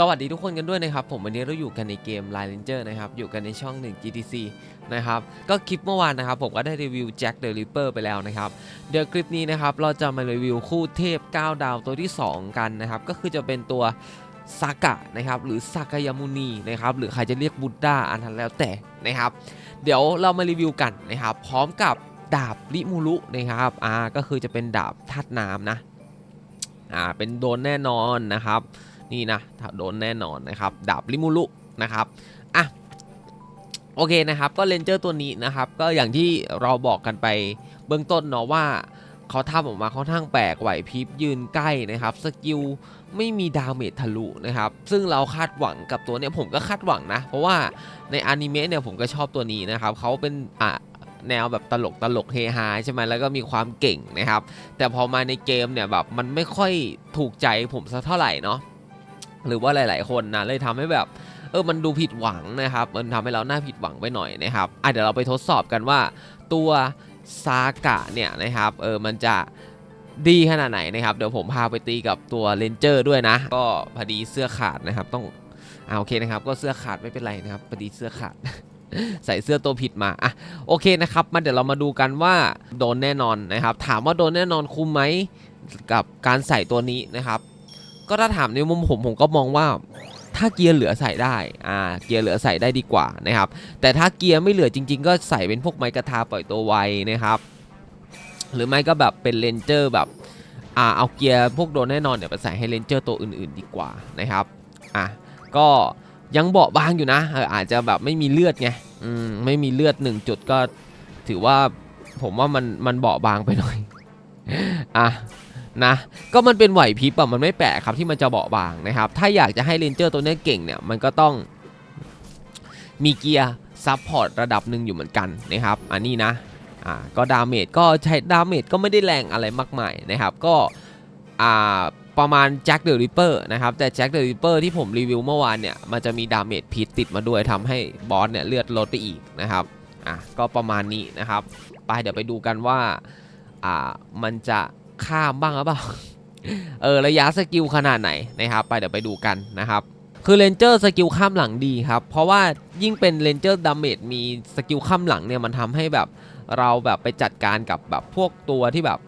สวัสดีทุกคนกันด้วยนะครับ ผมวันนี้เราอยู่กันในเกม Line Ranger นะครับ อยู่กันในช่อง 1 GTC นะครับ ก็คลิปเมื่อวานนะครับ ผมก็ได้รีวิว Jack the Ripper ไปแล้วนะครับ เดี๋ยวคลิปนี้นะครับ เราจะมารีวิวคู่เทพ 9 ดาวตัวที่ 2 กันนะครับ ก็คือจะเป็นตัวซากะนะครับ หรือซากายามุนีนะครับ หรือใครจะเรียกบุตดาอันนั้นแล้วแต่นะครับ เดี๋ยวเรามารีวิวกันนะครับ พร้อมกับดาบริมูรุนะครับ อ่า ก็คือจะเป็นดาบธาตุน้ำนะ อ่า เป็นโดนแน่นอนนะครับ นี่นะโดนแน่นอนนะครับดาบริมูรุนะครับอะโอเคนะครับก็เลนเจอร์ตัวนี้นะครับก็อย่างที่เราบอกกันไปเบื้องต้นเนาะว่าเขาทำออกมาค่อนข้างแปลกไหวพริบยืนใกล้นะครับสกิลไม่มีดาเมจทะลุนะครับซึ่งเราคาดหวังกับตัวเนี้ยผมก็คาดหวังนะ เพราะว่าในอนิเมะเนี่ยผมก็ชอบตัวนี้นะครับเขาเป็นอะแนวแบบตลกตลกเฮฮาใช่ไหมแล้วก็มีความเก่งนะครับ แต่พอมาในเกมเนี่ยแบบมันไม่ค่อยถูกใจผมสักเท่าไหร่เนาะ หรือว่าหลาย ๆ คนนะเลยทำให้แบบเออมันดูผิดหวังนะครับ มันทำให้เราหน้าผิดหวังไปหน่อยนะครับอะเดี๋ยวเราไปทดสอบกันว่า ตัวซากะเนี่ยนะครับเออมันจะดีขนาดไหนนะครับ เดี๋ยวผมพาไปตีกับตัวเลนเจอร์ด้วยนะ ก็พอดีเสื้อขาดนะครับต้องอ่าโอเคนะครับ ก็เสื้อขาดไม่เป็นไรนะครับพอดีเสื้อขาดใส่เสื้อตัวผิดมาอะโอเคนะครับ มาเดี๋ยวเรามาดูกันว่าโดนแน่นอนนะครับ ถามว่าโดนแน่นอนคุ้มไหมกับการใส่ตัวนี้นะครับ ก็ถ้าถามในมุมผมผมก็มองว่าถ้าเกียร์เหลือใส่ได้ อ่า เกียร์เหลือใส่ได้ดีกว่านะครับ แต่ถ้าเกียร์ไม่เหลือจริง ๆ ก็ใส่เป็นพวกไมกระทาปล่อยตัวไวนะครับ หรือไม่ก็แบบเป็นเลนเจอร์แบบ อ่า เอาเกียร์พวกโดนแน่นอนเนี่ยไปใส่ให้เลนเจอร์ตัวอื่นๆ ดีกว่านะครับ อะ ก็ยังเบาบางอยู่นะเอออาจจะแบบไม่มีเลือดไง อืม ไม่มีเลือดหนึ่งจุดก็ถือว่าผมว่ามันมันเบาบางไปหน่อย อะ นะ ก็มันเป็นไหวพริบอะมันไม่แปลกครับที่มันจะเบาบางนะครับ ถ้าอยากจะให้เรนเจอร์ตัวนี้เก่งเนี่ย มันก็ต้องมีเกียร์ซับพอร์ตระดับหนึ่งอยู่เหมือนกันนะครับ อันนี้นะ อ่า ก็ดาเมจก็ใช้ดาเมจก็ไม่ได้แรงอะไรมากมายนะครับ ก็ อ่า ประมาณแจ็คเดอะริปเปอร์นะครับ แต่แจ็คเดอะริปเปอร์ที่ผมรีวิวเมื่อวานเนี่ย มันจะมีดาเมจพิษติดมาด้วยทำให้บอสเนี่ยเลือดลดไปอีกนะครับ อะ ก็ประมาณนี้นะครับ ไปเดี๋ยวไปดูกันว่า อ่า มันจะ ข้ามบ้างหรือเปล่า เออระยะสกิลขนาดไหนนะครับ ไปเดี๋ยวไปดูกันนะครับ คือเลนเจอร์สกิลข้ามหลังดีครับ เพราะว่ายิ่งเป็นเลนเจอร์ดาเมจมีสกิลข้ามหลังเนี่ยมันทำให้แบบเราแบบไปจัดการกับแบบพวกตัวที่แบบ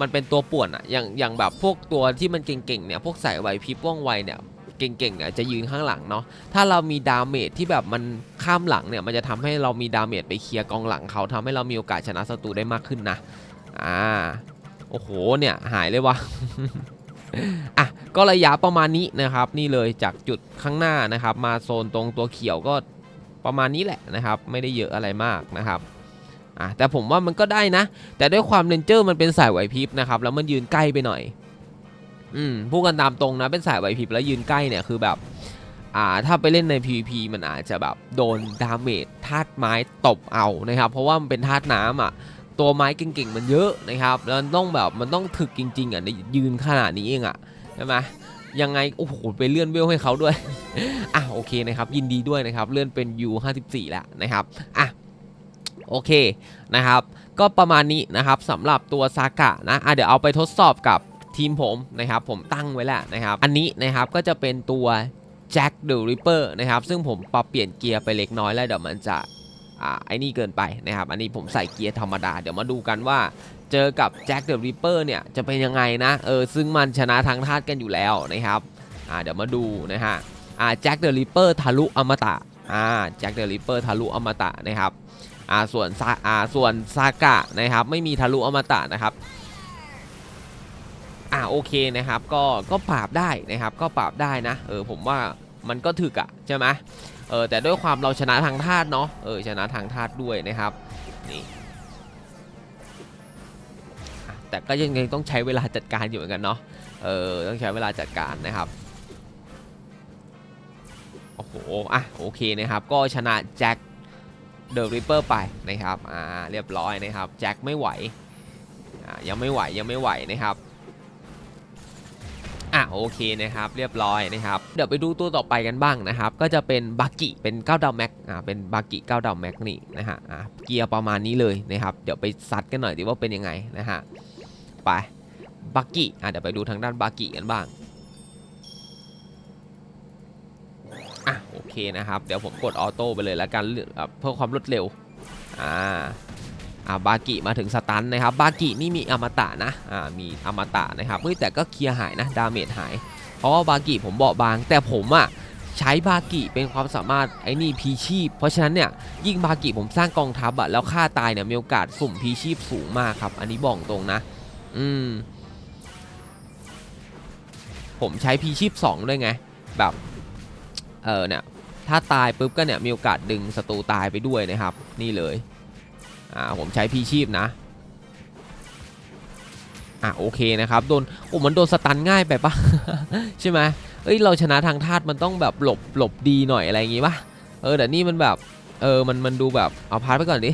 มันเป็นตัวป่วนอะอย่างอย่างแบบพวกตัวที่มันเก่งๆเนี่ยพวกสายไหวพริบว่องไวเนี่ยเก่งๆเนี่ยจะยืนข้างหลังเนาะถ้าเรามีดาเมจที่แบบมันข้ามหลังเนี่ยมันจะทำให้เรามีดาเมจไปเคลียร์กองหลังเขาทำให้เรามีโอกาสชนะศัตรูได้มากขึ้นนะอ่า โอ้โหเนี่ยหายเลยวะอะก็ระยะประมาณนี้นะครับ นี่เลยจากจุดข้างหน้านะครับ มาโซนตรงตัวเขียวก็ประมาณนี้แหละนะครับ ไม่ได้เยอะอะไรมากนะครับอะแต่ผมว่ามันก็ได้นะ แต่ด้วยความเรนเจอร์มันเป็นสายไหวพริบนะครับ แล้วมันยืนใกล้ไปหน่อย อืมพูดกันตามตรงนะเป็นสายไหวพริบแล้วยืนใกล้เนี่ยคือแบบอ่าถ้าไปเล่นใน PVP มันอาจจะแบบโดนดาเมจธาตุไม้ตบเอานะครับ เพราะว่ามันเป็นธาตุน้ำอะ ตัวไม้เก่งๆมันเยอะนะครับแล้วมันต้องแบบมันต้องถึกจริง ๆอะในยืนขนาดนี้เองอะใช่ไหมยังไงโอ้โหไปเลื่อนเวลให้เขาด้วยอะโอเคนะครับยินดีด้วยนะครับเลื่อนเป็น U 54 แล้วนะครับอะโอเคนะครับก็ประมาณนี้นะครับสำหรับตัวซากะนะอะเดี๋ยวเอาไปทดสอบกับทีมผมนะครับผมตั้งไว้แล้วนะครับอันนี้นะครับก็จะเป็นตัว Jack the Ripper นะครับซึ่งผมปรับเปลี่ยนเกียร์ไปเล็กน้อยแล้วเดี๋ยวมันจะ ไอ้นี่เกินไปนะครับ อันนี้ผมใส่เกียร์ธรรมดา เดี๋ยวมาดูกันว่าเจอกับแจ็คเดอะริปเปอร์เนี่ยจะเป็นยังไงนะ เออ ซึ่งมันชนะทางธาตุกันอยู่แล้วนะครับอ่าเดี๋ยวมาดูนะฮะอ่าแจ็คเดอะริปเปอร์ทะลุอมตะอ่าแจ็คเดอะริปเปอร์ทะลุอมตะนะครับอ่าส่วนซาอ่าส่วนซากะนะครับไม่มีทะลุอมตะนะครับอ่าโอเคนะครับก็ก็ปราบได้นะครับก็ปราบได้นะเออผมว่า มันก็ถึกอะใช่ไหมเออแต่ด้วยความเราชนะทางธาตุเนาะเออชนะทางธาตุด้วยนะครับนี่แต่ก็ยังไงต้องใช้เวลาจัดการอยู่เหมือนกันเนาะเออต้องใช้เวลาจัดการนะครับโอ้โหอะโอเคนะครับก็ชนะแจ็คเดอะริปเปอร์ไปนะครับอ่าเรียบร้อยนะครับแจ็คไม่ไหวอ่ายังไม่ไหวยังไม่ไหวนะครับ โอเคนะครับเรียบร้อยนะครับเดี๋ยวไปดูตัวต่อไปกันบ้างนะครับก็จะเป็นบากิเป็น9ดาวแม็กอ่าเป็นบากิ9ดาวแม็กนี่นะฮะอ่าเกียร์ประมาณนี้เลยนะครับเดี๋ยวไปซัดกันหน่อยดีว่าเป็นยังไงนะฮะไปบากิอะเดี๋ยวไปดูทางด้านบากิกันบ้างอะโอเคนะครับเดี๋ยวผมกดออโต้ไปเลยแล้วกันเพื่อความรวดเร็วอ่า อ่าบากิมาถึงสตันนะครับบากินี่มีอมตะนะอ่ามีอมตะนะครับเฮ้ยแต่ก็เคลียร์หายนะดาเมจหายเพราะว่าบากิผมเบาบาง แต่ผมอะใช้บากิเป็นความสามารถไอ้นี่พีชีพ เพราะฉะนั้นเนี่ยยิ่งบากิผมสร้างกองทัพอะแล้วฆ่าตายเนี่ยมีโอกาสสุ่มพีชีพสูงมากครับ อันนี้บอกตรงนะ อืม ผมใช้พีชีพ2ด้วยไง แบบ เออเนี่ย ถ้าตายปุ๊บก็เนี่ยมีโอกาสดึงศัตรูตายไปด้วยนะครับ นี่เลย อ่าผมใช้พีชีพนะอะโอเคนะครับโดนโอ้มันโดนสตันง่ายไปปะใช่ไหมเอ้ยเราชนะทางธาตุมันต้องแบบหลบหลบดีหน่อยอะไรอย่างงี้ปะเออแต่นี่มันแบบเออมันมันดูแบบเอาพาร์ทไปก่อนดิ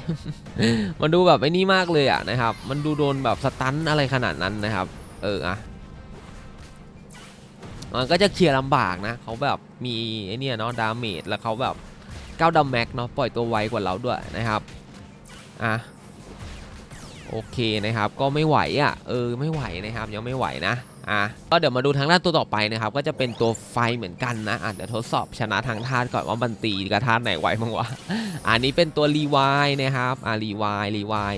มันดูแบบไอ้นี่มากเลยอะนะครับ มันดูโดนแบบสตันอะไรขนาดนั้นนะครับ เอออะมันก็จะเคลียร์ลำบากนะเขาแบบมีไอ้นี่เนาะดาเมจแล้วเขาแบบเก้าดัมแม็กเนาะปล่อยตัวไวกว่าเราด้วยนะครับ อะโอเคนะครับก็ไม่ไหวอะเออไม่ไหวนะครับยังไม่ไหวนะอะก็เดี๋ยวมาดูทางด้านตัวต่อไปนะครับ ก็จะเป็นตัวไฟเหมือนกันนะอะเดี๋ยวทดสอบชนะทางธาตุก่อนว่ามันตีกับธาตุไหนไหวบ้างวะอันนี้เป็นตัวรีวายนะครับอ่ารีวายรีวาย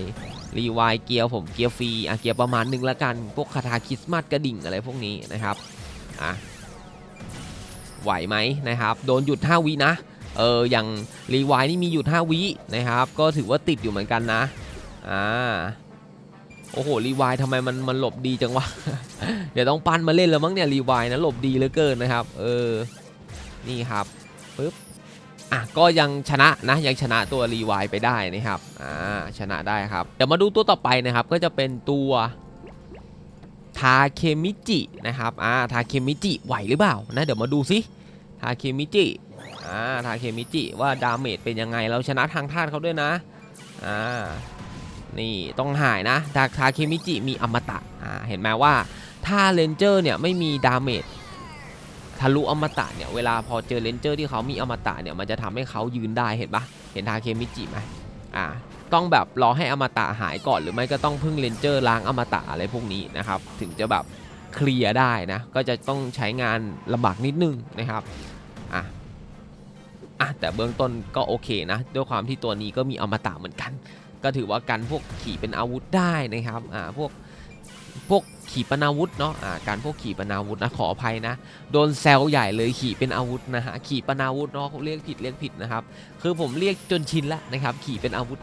รีวายเกียร์ผมเกียร์ฟรีอะเกียร์ประมาณหนึ่งละกันพวกคาถาคริสต์มาสกระดิ่งอะไรพวกนี้นะครับอะไหวไหมนะครับ โดนหยุด5วินะ เอออย่างรีไวนี่มีหยุด5วินะครับ ก็ถือว่าติดอยู่เหมือนกันนะอ่าโอ้โหรีไวทำไมมันมันหลบดีจังวะ เดี๋ยวต้องปั้นมาเล่นแล้วมั้งเนี่ยรีไวนะหลบดีเหลือเกินนะครับ เออนี่ครับปึ๊บอะก็ยังชนะนะยังชนะตัวรีไวไปได้นะครับอ่าชนะได้ครับ เดี๋ยวมาดูตัวต่อไปนะครับ ก็จะเป็นตัวทาเคมิจินะครับอ่าทาเคมิจิไหวหรือเปล่านะเดี๋ยวมาดูซิทาเคมิจิ อ่าทาเคมิจิว่าดาเมจเป็นยังไงเราชนะทางธาตุเขาด้วยนะอ่านี่ต้องหายนะทาทาเคมิจิมีอมตะอ่าเห็นไหมว่าถ้าเลนเจอร์เนี่ยไม่มีดาเมจทะลุอมตะเนี่ยเวลาพอเจอเลนเจอร์ที่เขามีอมตะเนี่ยมันจะทำให้เขายืนได้เห็นปะเห็นทาเคมิจิไหมอ่าต้องแบบรอให้อมตะหายก่อนหรือไม่ก็ต้องพึ่งเลนเจอร์ล้างอมตะอะไรพวกนี้นะครับถึงจะแบบเคลียร์ได้นะก็จะต้องใช้งานลำบากนิดนึงนะครับ อะแต่เบื้องต้นก็โอเคนะ ด้วยความที่ตัวนี้ก็มีอมตะเหมือนกัน ก็ถือว่ากันพวกขี่เป็นอาวุธได้นะครับอ่าพวกพวกขี่ปนาวุธเนาะอ่าการพวกขี่ปนาวุธนะขออภัยนะ โดนแซวใหญ่เลยขี่เป็นอาวุธนะฮะขี่ปนาวุธเนาะเขาเรียกผิดเรียกผิดนะครับ คือผมเรียกจนชินแล้วนะครับ ขี่เป็นอาวุธ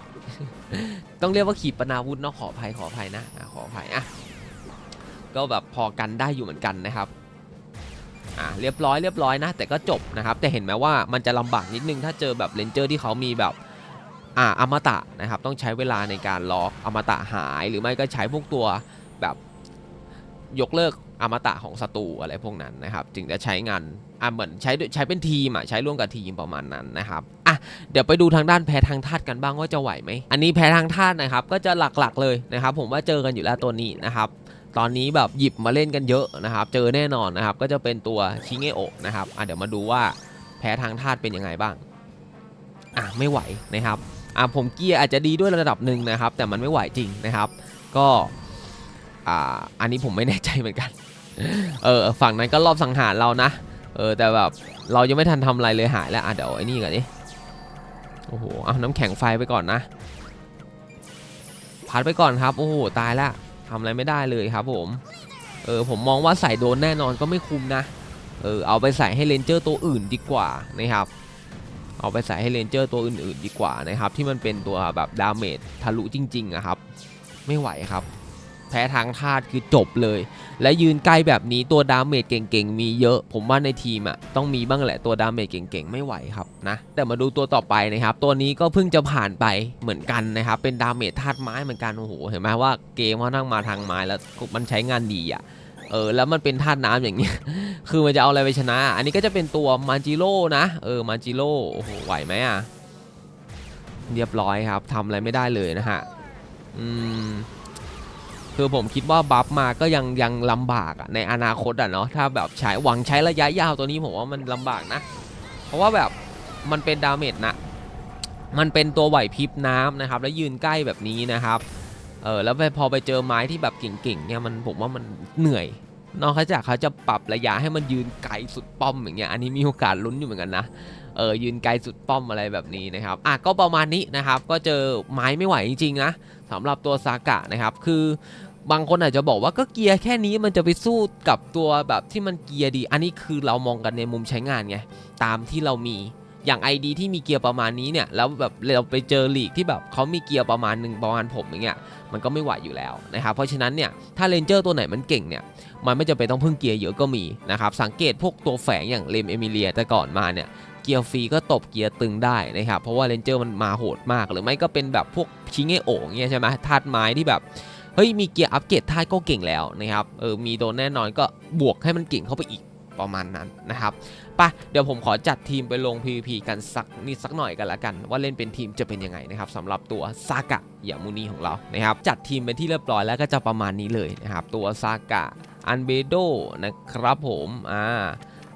ต้องเรียกว่าขี่ปนาวุธเนาะขออภัยขออภัยนะอ่าขออภัยอะก็แบบพอกันได้อยู่เหมือนกันนะครับาเรียบร้อยเรียบร้อยนะ แต่ก็จบนะครับ แต่เห็นไหมว่ามันจะลำบากนิดนึงถ้าเจอแบบเลนเจอร์ที่เขามีแบบอ่าอมตะนะครับ ต้องใช้เวลาในการล็อกอมตะหาย หรือไม่ก็ใช้พวกตัวแบบยกเลิกอมตะของศัตรูอะไรพวกนั้นนะครับ จึงจะใช้งานอ่าเหมือนใช้ใช้เป็นทีมอะใช้ร่วมกับทีมประมาณนั้นนะครับอะเดี๋ยวไปดูทางด้านแพ้ทางธาตุกันบ้างว่าจะไหวไหมอันนี้แพ้ทางธาตุนะครับ ก็จะหลักๆเลยนะครับ ผมว่าเจอกันอยู่แล้วตัวนี้นะครับ ตอนนี้แบบหยิบมาเล่นกันเยอะนะครับ เจอแน่นอนนะครับ ก็จะเป็นตัวชิเงโอะนะครับอะเดี๋ยวมาดูว่าแพ้ทางธาตุเป็นยังไงบ้างอะไม่ไหวนะครับอะผมเกียร์อาจจะดีด้วยระดับหนึ่งนะครับ แต่มันไม่ไหวจริงนะครับ ก็อ่าอันนี้ผมไม่แน่ใจเหมือนกันเออฝั่งนั้นก็รอบสังหารเรานะเออแต่แบบเรายังไม่ทันทำอะไรเลยหายแล้วอะเดี๋ยวไอ้นี่ก่อนดิโอ้โหเอาน้ำแข็งไฟไปก่อนนะพัดไปก่อนครับโอ้โหตายละ ทำอะไรไม่ได้เลยครับผมเออผมมองว่าใส่โดนแน่นอนก็ไม่คุ้มนะเออเอาไปใส่ให้เลนเจอร์ตัวอื่นดีกว่านะครับเอาไปใส่ให้เลนเจอร์ตัวอื่นๆดีกว่านะครับที่มันเป็นตัวแบบดาเมจทะลุจริงๆอะครับไม่ไหวครับ พ้ทางธาตุคือจบเลย และยืนใกล้แบบนี้ตัวดาเมจเก่งๆ มีเยอะ ผมว่าในทีมอะต้องมีบ้างแหละตัวดาเมจเก่งๆ ไม่ไหวครับนะแต่มาดูตัวต่อไปนะครับ ตัวนี้ก็เพิ่งจะผ่านไปเหมือนกันนะครับ เป็นดาเมจธาตุไม้เหมือนกันโอ้โหเห็นไหมว่าเกมเขานั่งมาทางไม้แล้วมันใช้งานดีอะเออแล้วมันเป็นธาตุน้ำอย่างเงี้ คือมันจะเอาอะไรไปชนะ อันนี้ก็จะเป็นตัวมาจิโร่นะเออมาจิโร่โอ้โหไหวไหมอะเรียบร้อยครับทำอะไรไม่ได้เลยนะฮะอืม คือผมคิดว่าบัฟมาก็ยังยังลำบากอะในอนาคตอะเนาะถ้าแบบใช้หวังใช้ระยะยาวตัวนี้ผมว่ามันลำบากนะ เพราะว่าแบบมันเป็นดาเมจนะ มันเป็นตัวไหวพริบน้ำนะครับ แล้วยืนใกล้แบบนี้นะครับเออแล้วพอไปเจอไม้ที่แบบเก่งๆเนี่ยมันผมว่ามันเหนื่อยนอกจากเขาจะปรับระยะให้มันยืนไกลสุดป้อมอย่างเงี้ยอันนี้มีโอกาสลุ้นอยู่เหมือนกันนะเออยืนไกลสุดป้อมอะไรแบบนี้นะครับอะก็ประมาณนี้นะครับ ก็เจอไม้ไม่ไหวจริงๆนะสำหรับตัวซากะนะครับ คือ บางคนอาจจะบอกว่าก็เกียร์แค่นี้มันจะไปสู้กับตัวแบบที่มันเกียร์ดี อันนี้คือเรามองกันในมุมใช้งานไงตามที่เรามีอย่าง ID ที่มีเกียร์ประมาณนี้เนี่ยแล้วแบบเราไปเจอหลีกที่แบบเขามีเกียร์ประมาณหนึ่งประมาณผมอย่างเงี้ยมันก็ไม่ไหวอยู่แล้วนะครับเพราะฉะนั้นเนี่ยถ้าเลนเจอร์ตัวไหนมันเก่งเนี่ยมันไม่จำเป็นต้องพึ่งเกียร์เยอะก็มีนะครับสังเกตพวกตัวแฝงอย่างเลมเอมิเลียแต่ก่อนมาเนี่ยเกียร์ฟรีก็ตบเกียร์ตึงได้นะครับเพราะว่าเลนเจอร์มันมาโหดมาก หรือไม่ก็เป็นแบบพวกชิงเงโอ่งเงี้ยใช่ไหมธาตุไม้ที่แบบ เฮ้ยมีเกียร์อัปเกรดธาตุก็เก่งแล้วนะครับเออมีโดนแน่นอนก็บวกให้มันเก่งเข้าไปอีกประมาณนั้นนะครับปะเดี๋ยวผมขอจัดทีมไปลง PVP กันสักนิดสักหน่อยกันละกัน ว่าเล่นเป็นทีมจะเป็นยังไงนะครับสำหรับตัวซากะยามูนีของเรานะครับจัดทีมเป็นที่เรียบร้อยแล้วก็จะประมาณนี้เลยนะครับตัวซากะอันเบโดนะครับผมอ่า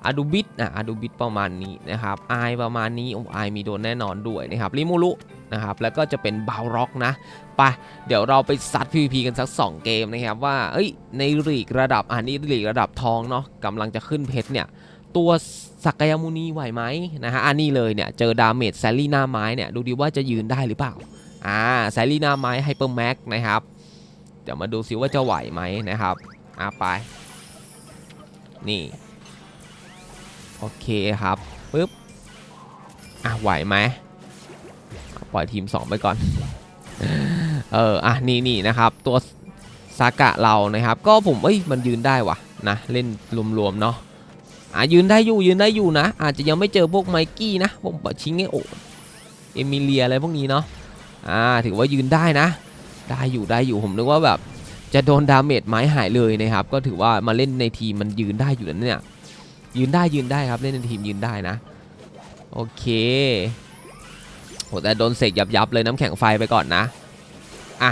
อาดูบิทอะอาดูบิทประมาณนี้นะครับไอประมาณนี้โอ้ไอมีโดนแน่นอนด้วยนะครับริมูรุนะครับแล้วก็จะเป็นบาวร็อกนะไปะเดี๋ยวเราไปซัด PVP กันสัก 2 เกมนะครับว่าเอ้ยในลีกระดับอันนี้ลีกระดับทองเนาะกำลังจะขึ้นเพชรเนี่ยตัวสักยมุนีไหวไหมนะฮะอันนี้เลยเนี่ยเจอดาเมจแซลลี่หน้าไม้เนี่ยดูดีว่าจะยืนได้หรือเปล่าอ่าแซลลี่หน้าไม้ไฮเปอร์แม็กนะครับเดี๋ยวมาดูซิว่าจะไหวไหมนะครับอ่าไปนี่ โอเคครับปึ๊บอะไหวไหมปล่อยทีม 2 ไปก่อน เอออะนี่นี่นะครับ ตัวซากะเรานะครับ ก็ผมเอ้ยมันยืนได้วะนะเล่นรวมๆเนาะอะยืนได้อยู่ยืนได้อยู่นะ อาจจะยังไม่เจอพวกไมกี้นะพวกชิงเงโอเอมิเลียอะไรพวกนี้เนาะอ่าถือว่ายืนได้นะ ได้อยู่ได้อยู่ผมนึกว่าแบบจะโดนดาเมจไม้หายเลยนะครับ ก็ถือว่ามาเล่นในทีมมันยืนได้อยู่แล้วเนี่ย ยืนได้ยืนได้ครับเล่นในทีมยืนได้นะ โอเคโหแต่โดนเสกยับยับเลยน้ำแข็งไฟไปก่อนนะอะ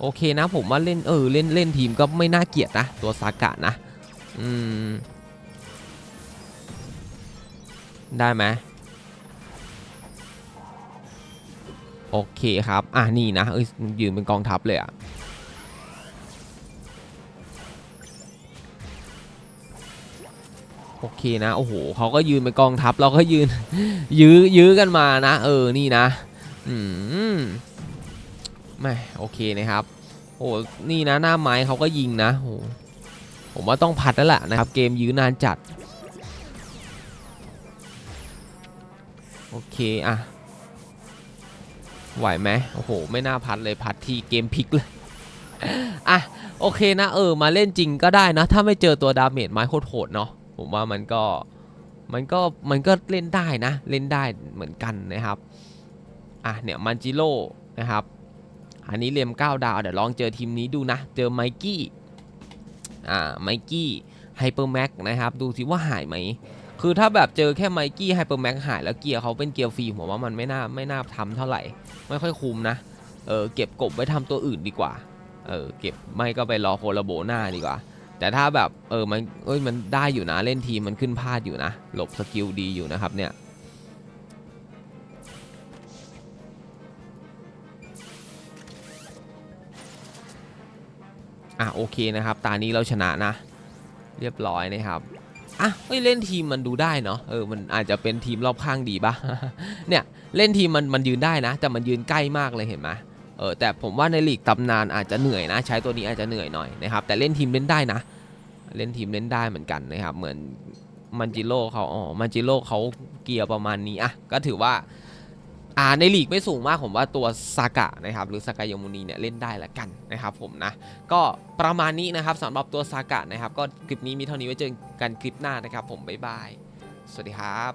โอเคนะผมว่าเล่นเออเล่นเล่นทีมก็ไม่น่าเกลียดนะ ตัวซากะนะอืมได้ไหมโอเคครับ อะนี่นะเอ้ยยืนเป็นกองทัพเลยอะ โอเคนะโอ้โหเขาก็ยืนเป็นกองทัพเราก็ยืน ยื้อยื้อกันมานะ เออนี่นะอืมไม่โอเคนะครับโอ้นี่นะหน้าไม้เขาก็ยิงนะโอ้ผมว่าต้องผัดแล้วแหละนะครับ เกมยื้อนานจัด โอเคอะไหวไหมโอ้โห ไม่น่าพัดเลยพัดที่เกมพลิกเลยอะโอเคนะเออมาเล่นจริงก็ได้นะ ถ้าไม่เจอตัวดาเมจไม้โหดๆเนาะ ผมว่ามันก็มันก็มันก็เล่นได้นะ เล่นได้เหมือนกันนะครับอะเนี่ยมันจิโร่นะครับ อันนี้เรียม9ดาว เดี๋ยวลองเจอทีมนี้ดูนะ เจอไมกี้อ่าไมกี้ไฮเปอร์แม็กนะครับ ดูสิว่าหายไหม คือถ้าแบบเจอแค่ไมกี้ไฮเปอร์แม็กหายแล้วเกียร์เขาเป็นเกียร์ฟรีผมว่ามันไม่น่าไม่น่าทำเท่าไหร่ ไม่ค่อยคุ้มนะ เออเก็บกบไว้ทำตัวอื่นดีกว่า เออเก็บไม่ก็ไปรอโคลาโบหน้าดีกว่า แต่ถ้าแบบเออมันเอ้ยมันได้อยู่นะเล่นทีมมันขึ้นพลาดอยู่นะ หลบสกิลดีอยู่นะครับเนี่ยอะโอเคนะครับตานี้เราชนะนะ เรียบร้อยนะครับอะเฮ้ยเล่นทีมมันดูได้เนาะเออมันอาจจะเป็นทีมรอบข้างดีปะเนี่ยเล่นทีมมันมันยืนได้นะ แต่มันยืนใกล้มากเลยเห็นไหม เออแต่ผมว่าในลีกตำนานอาจจะเหนื่อยนะ ใช้ตัวนี้อาจจะเหนื่อยหน่อยนะครับ แต่เล่นทีมเล่นได้นะ เล่นทีมเล่นได้เหมือนกันนะครับ เหมือนมันจิโร่เขาอ๋อมันจิโร่เขาเกียร์ประมาณนี้อะก็ถือว่าอ่าในลีกไม่สูงมากผมว่าตัวซากะนะครับหรือซากายมุนีเนี่ยเล่นได้ละกันนะครับผมนะก็ประมาณนี้นะครับสำหรับตัวซากะนะครับ ก็คลิปนี้มีเท่านี้ไว้เจอกันคลิปหน้านะครับ ผมบ๊ายบายสวัสดีครับ